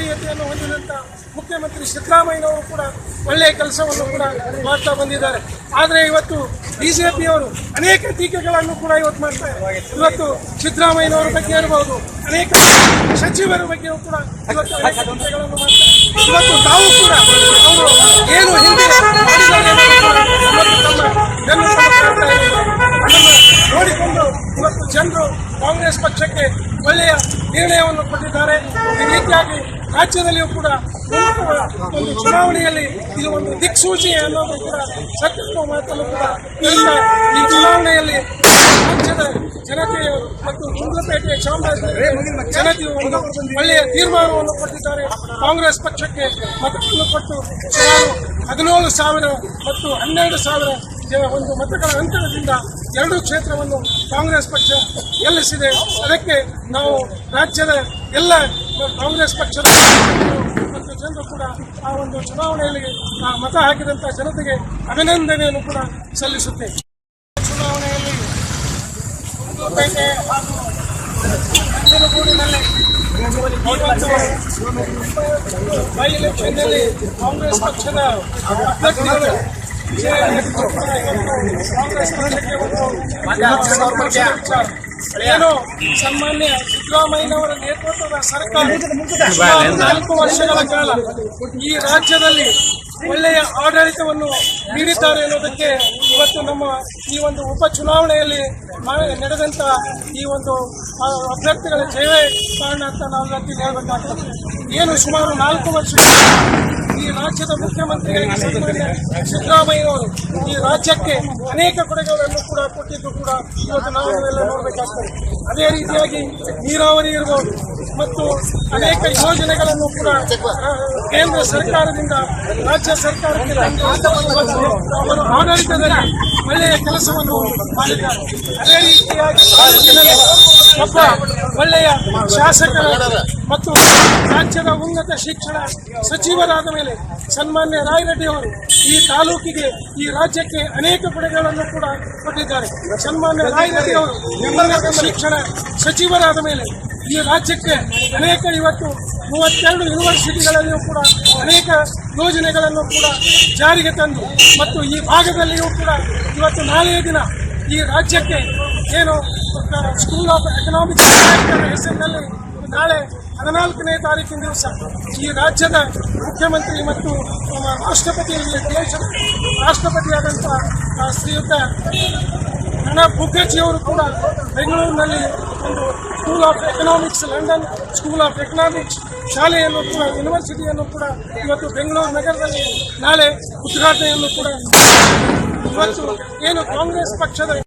ಜನಪ್ರಿಯತೆಯನ್ನು ಹೊಂದಿದಂತ ಮುಖ್ಯಮಂತ್ರಿ ಸಿದ್ದರಾಮಯ್ಯನವರು ಕೂಡ ಒಳ್ಳೆಯ ಕೆಲಸವನ್ನು ಕೂಡ ಮಾಡ್ತಾ ಬಂದಿದ್ದಾರೆ. ಆದರೆ ಇವತ್ತು ಬಿ ಜೆ ಪಿಯವರು ಅನೇಕ ಟೀಕೆಗಳನ್ನು ಕೂಡ ಇವತ್ತು ಮಾಡ್ತಾರೆ ಇವತ್ತು ಸಿದ್ದರಾಮಯ್ಯನವರ ಬಗ್ಗೆ ಇರಬಹುದು ಅನೇಕ ಸಚಿವರ ಬಗ್ಗೆಯೂ ಕೂಡ ಇವತ್ತು ಟೀಕೆಗಳನ್ನು ಮಾಡ್ತಾರೆ ಇವತ್ತು ನಾವು ಕೂಡ ಅವರು ಏನು ಹಿಂದೆ ನೋಡಿಕೊಂಡು ಇವತ್ತು ಜನರು ಕಾಂಗ್ರೆಸ್ ಪಕ್ಷಕ್ಕೆ ಒಳ್ಳೆಯ ನಿರ್ಣಯವನ್ನು ಕೊಟ್ಟಿದ್ದಾರೆ. ಈ ರೀತಿಯಾಗಿ ರಾಜ್ಯದಲ್ಲಿಯೂ ಕೂಡ ಒಂದು- ಚುನಾವಣೆಯಲ್ಲಿ ಇದು ಒಂದು ದಿಕ್ಸೂಚಿ ಅನ್ನೋದು ಕೂಡ ಸತ್ಯತ್ವ ಮಾತನ್ನು ಕೂಡ ಈ ಚುನಾವಣೆಯಲ್ಲಿ ರಾಜ್ಯದ ಜನತೆಯು ಮತ್ತು ಕುಂದಪೇಟೆ ಚಾಮರಾಜನಗರ ಜನತೆಯು ಒಂದು ಒಳ್ಳೆಯ ತೀರ್ಮಾನವನ್ನು ಕೊಟ್ಟಿದ್ದಾರೆ. ಕಾಂಗ್ರೆಸ್ ಪಕ್ಷಕ್ಕೆ ಮತಗಳನ್ನು ಕೊಟ್ಟು ಸುಮಾರು ಹದಿನೇಳು ಸಾವಿರ ಮತ್ತು ಹನ್ನೆರಡು ಸಾವಿರ ಒಂದು ಮತಗಳ ಅಂತರದಿಂದ ಎರಡು ಕ್ಷೇತ್ರವನ್ನು ಕಾಂಗ್ರೆಸ್ ಪಕ್ಷ ಗೆಲ್ಲಿಸಿದೆ. ಅದಕ್ಕೆ ನಾವು ರಾಜ್ಯದ ಎಲ್ಲ ಕಾಂಗ್ರೆಸ್ ಪಕ್ಷದ ಮತ್ತು ಜನರು ಕೂಡ ಆ ಒಂದು ಚುನಾವಣೆಯಲ್ಲಿ ಮತ ಹಾಕಿದಂಥ ಜನತೆಗೆ ಅಭಿನಂದನೆಯನ್ನು ಕೂಡ ಸಲ್ಲಿಸುತ್ತೇವೆ ಚುನಾವಣೆಯಲ್ಲಿ ಎಲೆಕ್ಷನ್ನಲ್ಲಿ ಕಾಂಗ್ರೆಸ್ ಪಕ್ಷದ ಅಭ್ಯರ್ಥಿಗಳು ಕಾಂಗ್ರೆಸ್ ಪಕ್ಷಕ್ಕೆ ಒಂದು ವಿಚಾರ. ಏನು ಸನ್ಮಾನ್ಯ ಸಿದ್ದರಾಮಯ್ಯನವರ ನೇತೃತ್ವದ ಸರ್ಕಾರ ನಾಲ್ಕು ವರ್ಷಗಳ ಕಾಲ ಈ ರಾಜ್ಯದಲ್ಲಿ ಒಳ್ಳೆಯ ಆಡಳಿತವನ್ನು ನೀಡಿದ್ದಾರೆ ಅನ್ನೋದಕ್ಕೆ ಇವತ್ತು ನಮ್ಮ ಈ ಒಂದು ಉಪಚುನಾವಣೆಯಲ್ಲಿ ಚುನಾವಣೆಯಲ್ಲಿ ನಡೆದಂತ ಈ ಒಂದು ಅಭ್ಯರ್ಥಿಗಳ ಜಯವೇ ಕಾರಣ ಅಂತ ನಾವು ಇವತ್ತು ಹೇಳಬೇಕಾಗ್ತದೆ. ಏನು ಸುಮಾರು ನಾಲ್ಕು ವರ್ಷ ಈ ರಾಜ್ಯದ ಮುಖ್ಯಮಂತ್ರಿಗಳಿಗೆ ಸಿದ್ದರಾಮಯ್ಯ ಸಿದ್ದರಾಮಯ್ಯನವರು ಈ ರಾಜ್ಯಕ್ಕೆ ಅನೇಕ ಕೊಡುಗೆಗಳನ್ನು ಕೂಡ ಕೊಟ್ಟಿದ್ದು ಕೂಡ ಇವತ್ತು ನಾವು ಎಲ್ಲ ನೋಡಬೇಕಾಗ್ತದೆ. ಅದೇ ರೀತಿಯಾಗಿ ನೀರಾವರಿ ಇರಬಹುದು ಮತ್ತು ಅನೇಕ ಯೋಜನೆಗಳನ್ನು ಕೂಡ ಕೇಂದ್ರ ಸರ್ಕಾರದಿಂದ, ರಾಜ್ಯ ಸರ್ಕಾರದಿಂದ ಅವರು ಆಡಳಿತದಲ್ಲಿ ಒಳ್ಳೆಯ ಕೆಲಸವನ್ನು ಮಾಡಿದ್ದಾರೆ. ಅದೇ ರೀತಿಯಾಗಿ ಒಬ್ಬ ಒಳ್ಳೆಯ ಶಾಸಕರ ಮತ್ತು ರಾಜ್ಯದ ಉನ್ನತ ಶಿಕ್ಷಣ ಸಚಿವರಾದ ಮೇಲೆ ಸನ್ಮಾನ್ಯ ರಾಯರೆಡ್ಡಿ ಅವರು ಈ ತಾಲೂಕಿಗೆ, ಈ ರಾಜ್ಯಕ್ಕೆ ಅನೇಕ ಕೊಡುಗೆಗಳನ್ನು ಕೂಡ ಕೊಟ್ಟಿದ್ದಾರೆ. ಸನ್ಮಾನ್ಯ ರಾಯರೆಡ್ಡಿ ಅವರು ಉನ್ನತ ಶಿಕ್ಷಣ ಸಚಿವರಾದ ಮೇಲೆ ಈ ರಾಜ್ಯಕ್ಕೆ ಅನೇಕ ಇವತ್ತು ಮೂವತ್ತೆರಡು ಯೂನಿವರ್ಸಿಟಿಗಳಲ್ಲಿಯೂ ಕೂಡ ಅನೇಕ ಯೋಜನೆಗಳನ್ನು ಕೂಡ ಜಾರಿಗೆ ತಂದು ಮತ್ತು ಈ ಭಾಗದಲ್ಲಿಯೂ ಕೂಡ ಇವತ್ತು ನಾಳೆಯ ದಿನ ಈ ರಾಜ್ಯಕ್ಕೆ ಏನು ಸ್ಕೂಲ್ ಆಫ್ ಎಕನಾಮಿಕ್ಸ್ ಹೆಸರಿನಲ್ಲಿ ನಾಳೆ ಹದಿನಾಲ್ಕನೇ ತಾರೀಕಿನ ದಿವಸ ಈ ರಾಜ್ಯದ ಮುಖ್ಯಮಂತ್ರಿ ಮತ್ತು ನಮ್ಮ ರಾಷ್ಟ್ರಪತಿ ರಾಷ್ಟ್ರಪತಿಯಾದಂಥ ಶ್ರೀಯುತ ಪ್ರಣಬ್ ಮುಖರ್ಜಿಯವರು ಕೂಡ ಬೆಂಗಳೂರಿನಲ್ಲಿ ಒಂದು school of economics London school of economics ಶಾಲೆಯನ್ನು ಕೂಡ ಯೂನಿವರ್ಸಿಟಿಯನ್ನು ಕೂಡ ಇವತ್ತು ಬೆಂಗಳೂರು ನಗರದಲ್ಲಿ ನಾಳೆ ಉದ್ಘಾಟನೆಯನ್ನು ಕೂಡ ಇವತ್ತು ಏನು ಕಾಂಗ್ರೆಸ್ ಪಕ್ಷದ